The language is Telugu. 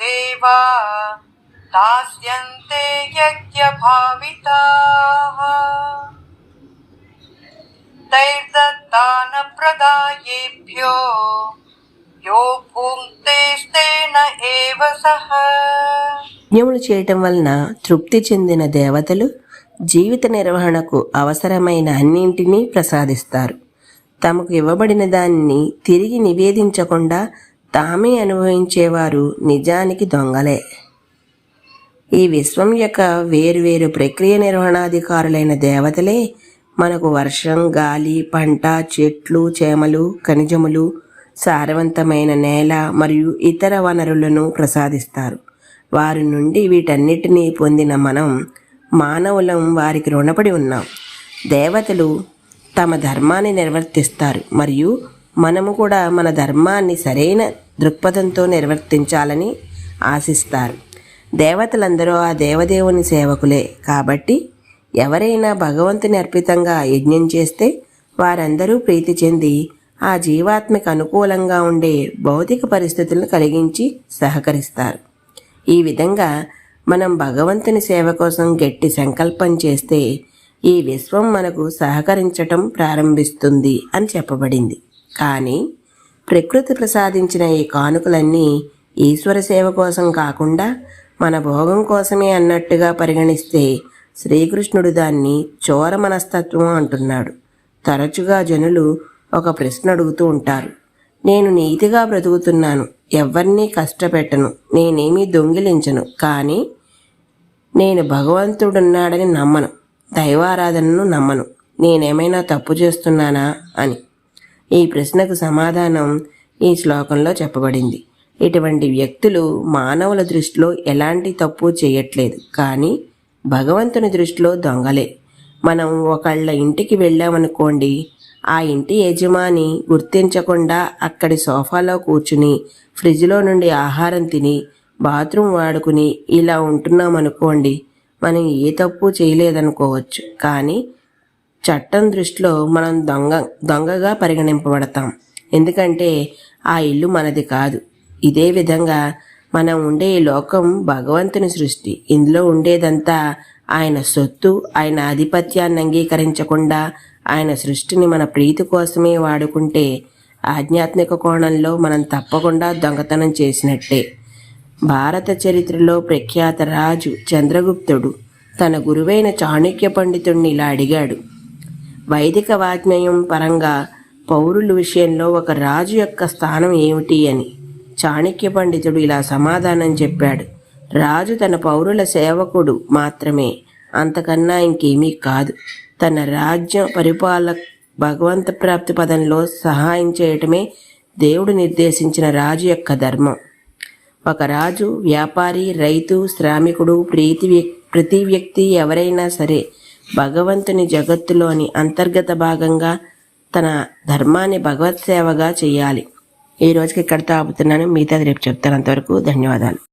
देवा दास्यन्ते यज्ञभाविताः तैर्दत्तानप्रदायेभ्यो यो भुङ्क्तेस्तेन एव सः యజ్ఞములు చేయటం వలన తృప్తి చెందిన దేవతలు జీవిత నిర్వహణకు అవసరమైన అన్నింటినీ ప్రసాదిస్తారు తమకు ఇవ్వబడిన దానిని తిరిగి నివేదించకుండా తామే అనుభవించేవారు నిజానికి దొంగలే. ఈ విశ్వం యొక్క వేరువేరు ప్రక్రియ నిర్వహణాధికారులైన దేవతలే మనకు వర్షం గాలి పంట చెట్లు చేమలు ఖనిజములు సారవంతమైన నేల మరియు ఇతర వనరులను ప్రసాదిస్తారు. వారి నుండి వీటన్నిటినీ పొందిన మనం మానవులం వారికి రుణపడి ఉన్నాం. దేవతలు తమ ధర్మాన్ని నిర్వర్తిస్తారు మరియు మనము కూడా మన ధర్మాన్ని సరైన దృక్పథంతో నిర్వర్తించాలని ఆశిస్తారు. దేవతలందరూ ఆ దేవదేవుని సేవకులే. కాబట్టి ఎవరైనా భగవంతుని అర్పితంగా యజ్ఞం చేస్తే వారందరూ ప్రీతి చెంది ఆ జీవాత్మకు అనుకూలంగా ఉండే భౌతిక పరిస్థితులను కలిగించి సహకరిస్తారు. ఈ విధంగా మనం భగవంతుని సేవ కోసం గట్టి సంకల్పం చేస్తే ఈ విశ్వం మనకు సహకరించటం ప్రారంభిస్తుంది అని చెప్పబడింది. కానీ ప్రకృతి ప్రసాదించిన ఈ కానుకలన్నీ ఈశ్వర సేవ కోసం కాకుండా మన భోగం కోసమే అన్నట్టుగా పరిగణిస్తే శ్రీకృష్ణుడు దాన్ని చోర మనస్తత్వం అంటున్నాడు. తరచుగా జనులు ఒక ప్రశ్న అడుగుతూ ఉంటారు. నేను నీతిగా బ్రతుకుతున్నాను. ఎవరినీ కష్టపెట్టను. నేనేమీ దొంగిలించను. కానీ నేను భగవంతుడున్నాడని నమ్మను. దైవారాధనను నమ్మను. నేనేమైనా తప్పు చేస్తున్నానా అని. ఈ ప్రశ్నకు సమాధానం ఈ శ్లోకంలో చెప్పబడింది. ఇటువంటి వ్యక్తులు మానవుల దృష్టిలో ఎలాంటి తప్పు చేయట్లేదు. కానీ భగవంతుని దృష్టిలో దొంగలే. మనం ఒకళ్ళ ఇంటికి వెళ్ళామనుకోండి ఆ ఇంటి యజమాని గుర్తించకుండా అక్కడి సోఫాలో కూర్చుని ఫ్రిడ్జ్లో నుండి ఆహారం తిని బాత్రూమ్ వాడుకుని ఇలా ఉంటున్నామనుకోండి మనం ఏ తప్పు చేయలేదనుకోవచ్చు. కానీ చట్టం దృష్టిలో మనం దొంగ దొంగగా పరిగణింపబడతాం. ఎందుకంటే ఆ ఇల్లు మనది కాదు. ఇదే విధంగా మనం ఉండే ఈ లోకం భగవంతుని సృష్టి. ఇందులో ఉండేదంతా ఆయన సొత్తు ఆయన ఆధిపత్యాన్ని అంగీకరించకుండా ఆయన సృష్టిని మన ప్రీతి కోసమే వాడుకుంటే ఆధ్యాత్మిక కోణంలో మనం తప్పకుండా దొంగతనం చేసినట్టే. భారత చరిత్రలో ప్రఖ్యాత రాజు చంద్రగుప్తుడు తన గురువైన చాణక్య పండితుడిని ఇలా అడిగాడు. వైదిక వాజ్ఞయం పరంగా పౌరుల విషయంలో ఒక రాజు యొక్క స్థానం ఏమిటి అని చాణక్య పండితుడు ఇలా సమాధానం చెప్పాడు. రాజు తన పౌరుల సేవకుడు మాత్రమే అంతకన్నా ఇంకేమీ కాదు. తన రాజ్య పరిపాలక భగవంత ప్రాప్తి పదంలో సహాయం చేయటమే దేవుడు నిర్దేశించిన రాజు యొక్క ధర్మం. ఒక రాజు వ్యాపారి రైతు శ్రామికుడు ప్రీతి ప్రతి వ్యక్తి ఎవరైనా సరే భగవంతుని జగత్తులోని అంతర్గత భాగంగా తన ధర్మాన్ని భగవత్ సేవగా చేయాలి. ఈ రోజుకి ఇక్కడితో ఆపుతున్నాను మిగతాది రేపు చెప్తాను. అంతవరకు ధన్యవాదాలు.